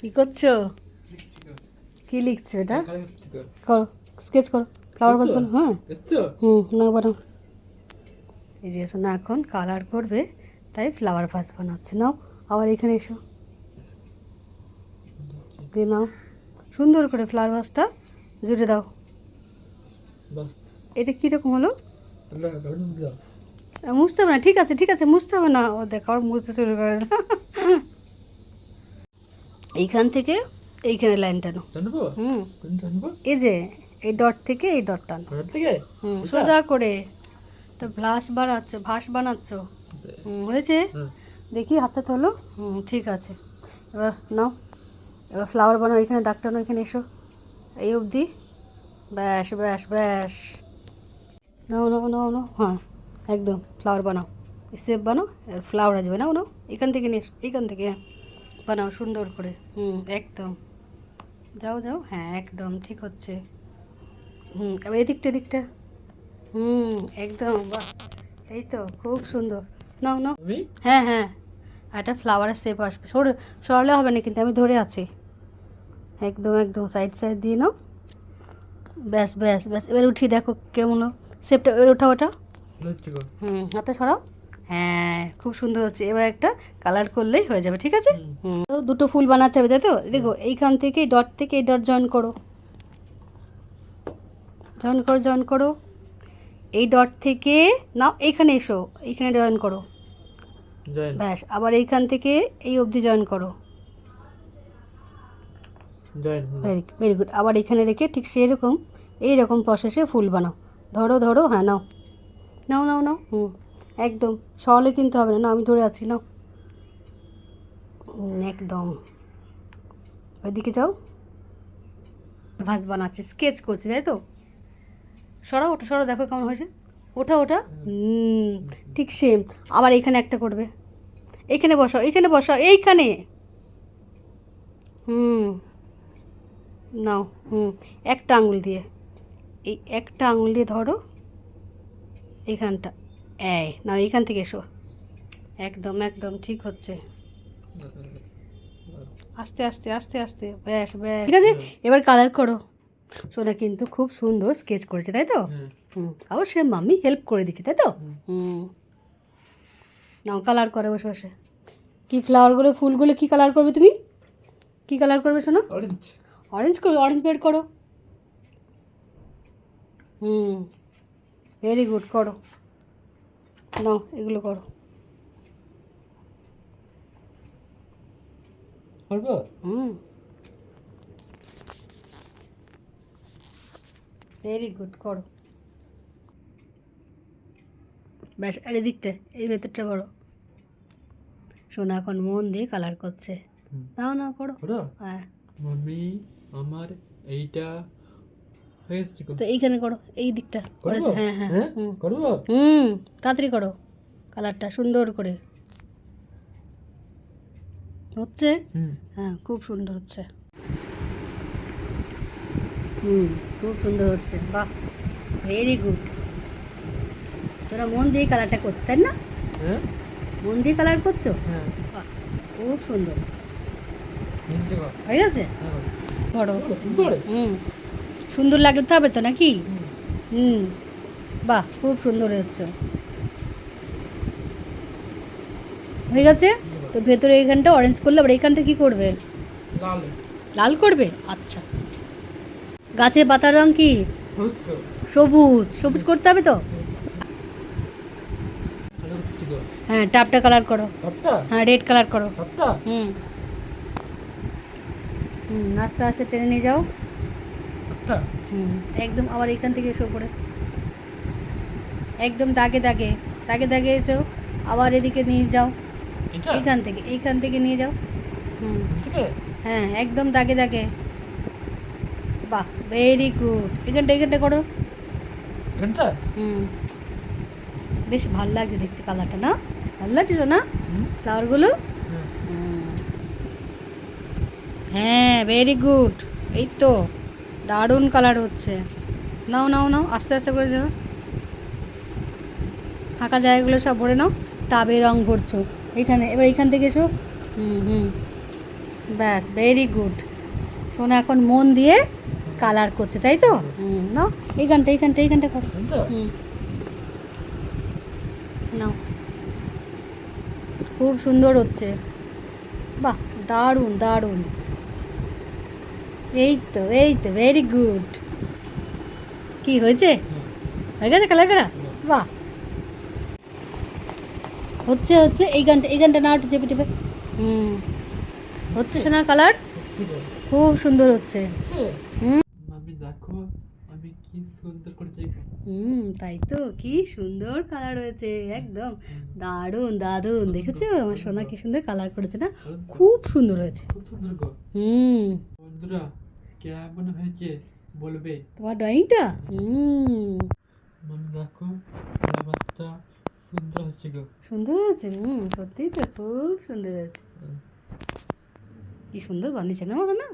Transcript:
কি করছ? কি লিখছো এটা? করো স্কেচ করো ফ্লাওয়ার ভাস বানাও হ্যাঁ। হুম না বানাও। এই যে এসো না এখন কালার করবে তাই ফ্লাওয়ার ভাস বানাচ্ছে। নাও আবার এখানে এসো। দিয়ে নাও। সুন্দর করে ফ্লাওয়ার ভাসটা জুড়ে দাও। এটা কীরকম হলো? মুছতে হবে না ঠিক আছে ঠিক আছে মুছতে হবে না। ও দেখো আবার মুছতে শুরু করে। এইখান থেকে এইখানে লাইন টানো। হুম। এই যে এই ডট থেকে এই ডট টানো। হুম সোজা করে। তো ভ্লাস বানাচ্ছ ভাস বানাচ্ছ। হয়েছে? দেখি হাতে তোলো। হুম ঠিক আছে। এবার নাও। এবার ফ্লাওয়ার বানাও এখানে দাগ টানো এখানে এসো। এই অবধি। ব্যাস ব্যাস ব্যাস। নাও নাও নাও নাও। হ্যাঁ একদম ফ্লাওয়ার বানাও। সেপ বানাও আর ফ্লাওয়ার আসবে। নাও নাও এখান থেকে নিয়ে এসো, এইখান থেকে। হ্যাঁ বানাও সুন্দর করে। হুম একদম। যাও যাও। হ্যাঁ একদম ঠিক হচ্ছে। হুম এবার এদিকটা এদিকটা। হুম একদম বাহ। এই তো খুব সুন্দর। নাও নাও। হ্যাঁ হ্যাঁ। একটা ফ্লাওয়ারের শেপ আসবে। সরে সরলে হবে না কিন্তু আমি ধরে আছি। একদম একদম সাইড সাইড দিয়ে নাও। ব্যাস ব্যাস ব্যাস। এবার উঠি দেখো কেমন শেপটা এবার ওঠা ওটা হুম হাতে সরাও। হ্যাঁ খুব সুন্দর হচ্ছে। এবার একটা কালার করলেই হয়ে যাবে ঠিক আছে? তো দুটো ফুল বানাতে হবে তাই তো? দেখো এইখান থেকে ডট থেকে এই ডট জয়েন করো। জয়েন করো জয়েন করো। এই ডট থেকে নাও এইখানে এসো এইখানে জয়েন করো। ব্যাস আবার এইখান থেকে এই অবধি জয়েন করো। ভেরি ভেরি গুড আবার এখানে রেখে ঠিক সেরকম এইরকম প্রসেসে ফুল বানাও। ধরো ধরো হ্যাঁ নাও। নাও নাও নাও। হুম। একদম। সহলে কিনতে হবে না না আমি ধরে আছি হুম, একদম। ওইদিকে যাও। ভাস বানাচ্ছে স্কেচ করছে তাই তো? সরা ওটা সরা দেখো কেমন হয়েছে। ওটা ওটা ঠিক সেম আবার এখানে একটা করবে। এইখানে বসাও এইখানে বসাও এইখানে। হুম। নাও হুম। একটা আঙুল দিয়ে। এই একটা আঙুল দিয়ে ধরো। এইখানটা এই নাও এইখান থেকে এসো। একদম একদম ঠিক হচ্ছে। আস্তে আস্তে আস্তে আস্তে ব্যাস ব্যাস। ঠিক আছে? এবার কালার করো। সোনা কিন্তু খুব সুন্দর স্কেচ করেছে তাই তো? হুম। অবশ্যই মাম্মি হেল্প করে দিচ্ছে তাই তো? হুম। নাও কালার করে বসে বসে। কী ফ্লাওয়ারগুলো ফুলগুলো কী কালার করবে তুমি? কী কালার করবে শোনো অরেঞ্জ করবে অরেঞ্জ বেড করো। হুম ভেরি গুড করো। নাও এগুলো করো। হুম। ভেরি গুড করো। ব্যাস আর এদিকটা এই ভেতরটা করো। সোনা এখন মন দিয়ে কালার করছে। নাও নাও করো? হ্যাঁ। মাম্মি আমার এইটা তো এইখানে করো এই দিকটা। হ্যাঁ হ্যাঁ। হ্যাঁ? হুম। করব? হুম তাড়াতাড়ি করো। কালারটা সুন্দর করে। হচ্ছে? হ্যাঁ খুব সুন্দর হচ্ছে। হুম খুব সুন্দর হচ্ছে। বাহ ভেরি গুড তোরা মন দিয়ে কালারটা করছ তাই না? হ্যাঁ। মন দিয়ে কালার করছ? হ্যাঁ। খুব সুন্দর। করো। বলো, সুন্দর। হুম। সুন্দর লাগলে তো হবে তো নাকি? হুম। বাহ খুব সুন্দর হচ্ছে হয়ে গেছে? তো ভেতরে এইখানটা অরেঞ্জ করলে আবার এইখানটা কি করবে? লাল। লাল করবে? আচ্ছা। গাছের পাতার রং কি? সবুজ সবুজ। করতে হবে তো। হ্যাঁ টাপটা কালার করো। হ্যাঁ রেড কালার করো। হুম। হুম আস্তে আস্তে টেনে নিয়ে যাও। হুম একদম আবার এখান থেকে এসো পড়ে একদম দাগে দাগে দাগে দাগে এসো আবার এদিকে নিয়ে যাও। এটা? এইখান থেকে এইখান থেকে নিয়ে যাও। হুম। হ্যাঁ একদম দাগে দাগে। বাহ ভেরি গুড এখানটা এখানটা করো। এখানটা? হুম। বেশ ভালো লাগছে দেখতে কালারটা না? ভালো লাগছে না? ফ্লাওয়ারগুলো? হ্যাঁ। হ্যাঁ ভেরি গুড এই তো। দারুণ কালার হচ্ছে। নাও নাও নাও আস্তে আস্তে করে যাও। ফাঁকা জায়গাগুলো সব ভরে নাও। টাবে রং ভরছো। এখানে এবার এখান থেকে এসো। হুম হুম। ব্যাস ভেরি গুড শোনা এখন মন দিয়ে কালার করছে তাই তো? হুম নাও এই গানটা এই গানটা এই গানটা করো। হুম। নাও। খুব সুন্দর হচ্ছে। বাহ দারুণ দারুণ। এই তো এই তো ভেরি গুড কি হয়েছে? হয়ে গেছে কালার করা বাহ। হচ্ছে হচ্ছে এই গানটা এই গানটা না চেপে চেপে। হুম। হচ্ছে শোনা কালার? খুব সুন্দর হচ্ছে। হচ্ছে? হুম দেখো আমি কি সুন্দর করেছি হুম তাই তো কি সুন্দর কালার হয়েছে একদম। দারুণ দারুণ। দেখেছ? আমার সোনা কি সুন্দর। কালার করেছে না? খুব সুন্দর হয়েছে। খুব সুন্দর হুম। বন্ধুরা কেমন হয়েছে বলবে? তোমার ড্রয়িংটা? হুম। মামি দেখো ক্যানভাসটা সুন্দর হচ্ছে গো। সুন্দর হয়েছে? হুম সত্যিই তো খুব সুন্দর হয়েছে। কি সুন্দর বানিয়েছে না আমার না?